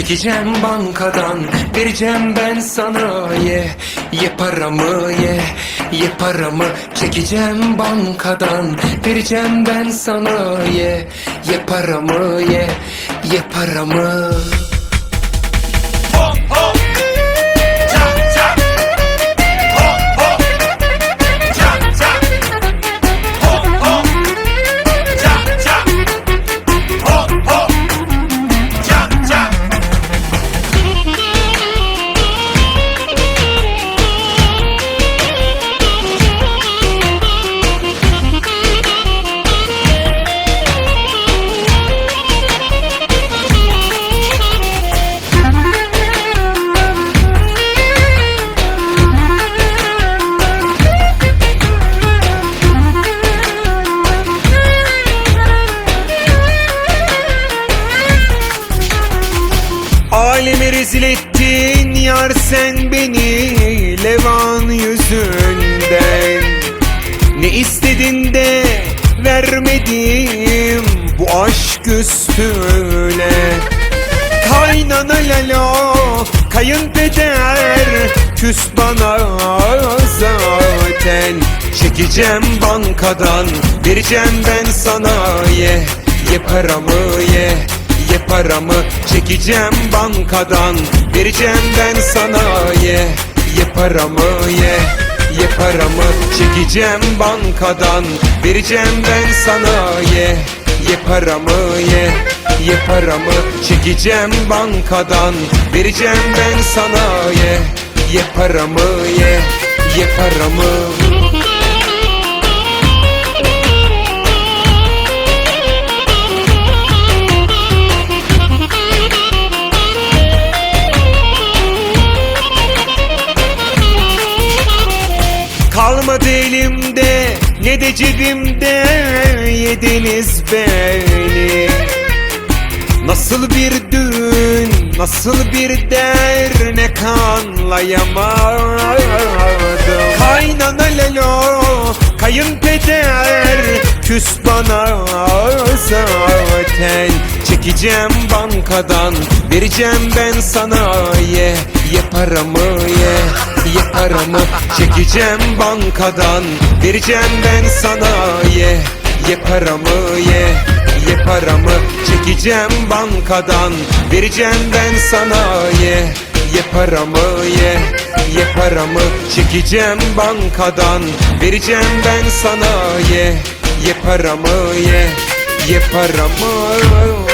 Çekeceğim bankadan vereceğim ben sana ye. Ye paramı ye. Ye paramı Çekeceğim bankadan vereceğim ben sana ye. Ye paramı ye. Ye paramı rezil ettin yar sen beni Levan yüzünden. Ne istedin de vermedim bu aşk üstüne. Kaynana lalo kayınpeder küs bana zaten. Çekeceğim bankadan vereceğim ben sana ye Ye paramı ye paramı çekeceğim bankadan. Vereceğim ben sana ye Ye paramı ye Ye paramı çekeceğim bankadan. Vereceğim ben sana ye Ye paramı ye Ye paramı çekeceğim bankadan. Vereceğim ben sana ye Ye paramı ye Ye paramı ne de cebimde yediniz beni. Nasıl bir düğün, nasıl bir dernek anlayamadım Kaynana lelo, kayınpeder küs bana zaten. Çekeceğim bankadan, vereceğim ben sana ye Ye paramı ye, paramı Çekeceğim bankadan, vereceğim ben sana ye Ye paramı ye, ye paramı Çekeceğim bankadan. Vereceğim ben sana ye Ye paramı ye Ye paramı Çekeceğim bankadan. Vereceğim ben sana ye Ye paramı ye Ye paramı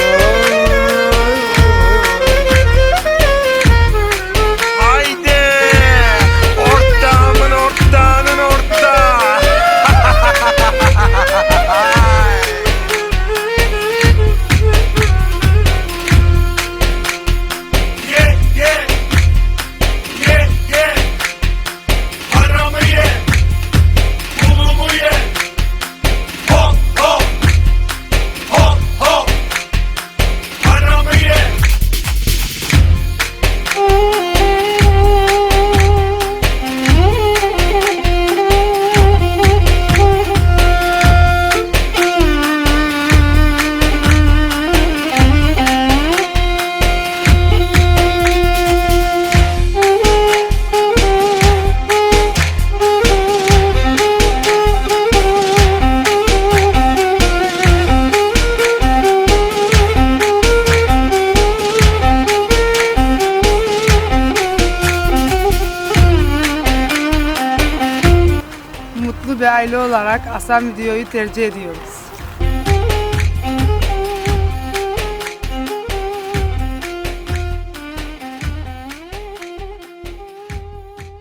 bir aile olarak Asam videoyu tercih ediyoruz.